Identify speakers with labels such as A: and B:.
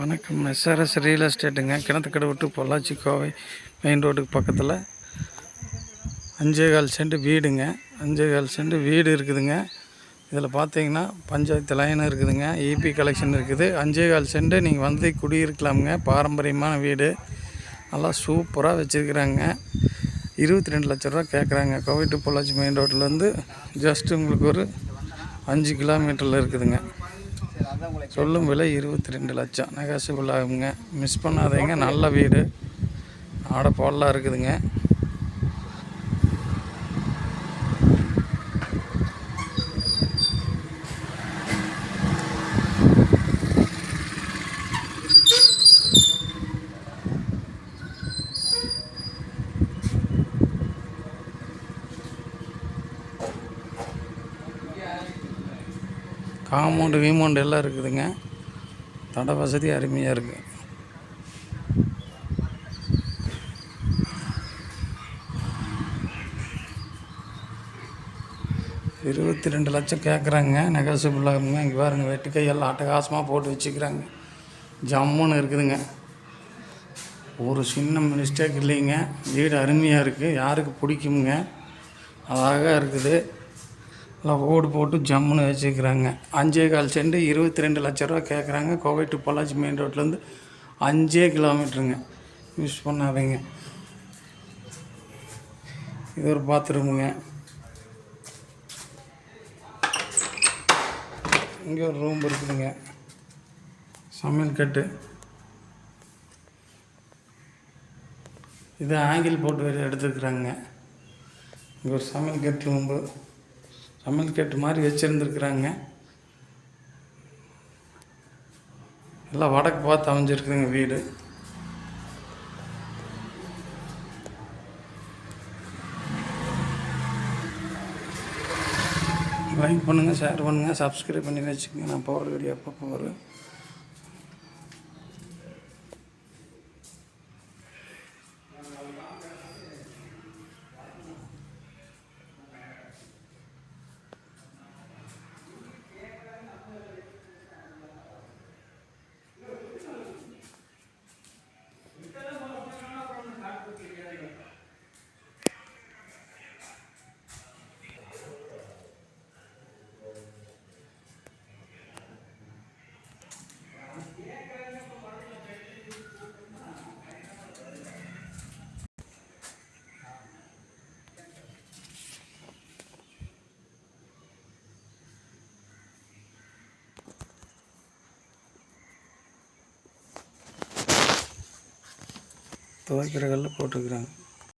A: வணக்கம். SRS real எஸ்டேட்டுங்க Kinathukadai விட்டு Pollachi Kovai main ரோட்டுக்கு பக்கத்தில். அஞ்சே கால் சென்ட் வீடுங்க. அஞ்சே கால் சென்ட் வீடு இருக்குதுங்க. இதில் பார்த்தீங்கன்னா பஞ்சாயத்து லைன் இருக்குதுங்க. இபி கலெக்ஷன் இருக்குது. அஞ்சே கால் சென்ட் நீங்கள் வந்து குடியிருக்கலாமுங்க. பாரம்பரியமான வீடு. நல்லா சூப்பராக வச்சுருக்குறாங்க. இருபத்தி ரெண்டு லட்ச ரூபா கேட்குறாங்க கோவை டு பொள்ளாச்சி மெயின் ரோட்டிலேருந்து ஜஸ்ட் உங்களுக்கு ஒரு அஞ்சு கிலோமீட்டரில் இருக்குதுங்க. சொல்லும் விலை இருபத்தி ரெண்டு லட்சம். நெகாசிபிள் ஆகுங்க மிஸ் பண்ணாதீங்க. நல்ல வீடு. ஆடை போடலாம் இருக்குதுங்க. காம்பவுண்டு வீமௌண்டு எல்லாம் இருக்குதுங்க. தட வசதி அருமையாக இருக்குது இருபத்தி ரெண்டு லட்சம் கேட்குறாங்க நெகோசியபிள் இங்கே பாருங்க வெட்டு கையெல்லாம் அட்டகாசமாக போட்டு வச்சுக்கிறாங்க. ஜம்முன்னு இருக்குதுங்க. ஒரு சின்ன மிஸ்டேக் இல்லைங்க. வீடு அருமையாக இருக்குது யாருக்கு பிடிக்குங்க அழகாக இருக்குது. எல்லாம் ஓடு போட்டு ஜம்முன்னு வச்சுக்கிறாங்க. அஞ்சே கால் செண்டு இருபத்தி ரெண்டு லட்ச ரூபா கேட்குறாங்க கோவை டு பொள்ளாச்சி மெயின் ரோட்லேருந்து அஞ்சே கிலோமீட்டருங்க. யூஸ் பண்ணாதீங்க. இது ஒரு பாத்ரூமுங்க. இங்கே ஒரு ரூம் இருக்குதுங்க. சமையல் கட்டு. இது ஆங்கிள் போட்டு வேறு எடுத்துருக்குறாங்க இங்கே ஒரு சமையல் கட்டு ரூம்பு சமையல் கட்டு மாதிரி வச்சுருந்துருக்குறாங்க. எல்லாம் வடக்கு பார்த்து அமைஞ்சிருக்குதுங்க வீடு. லைக் பண்ணுங்கள் ஷேர் பண்ணுங்கள் சப்ஸ்கிரைப் பண்ணி வச்சுக்கோங்க. நான் போகிற வீடியோ அப்பப்போ வரும். துவைக்கிற போட்டிருக்கிறாங்க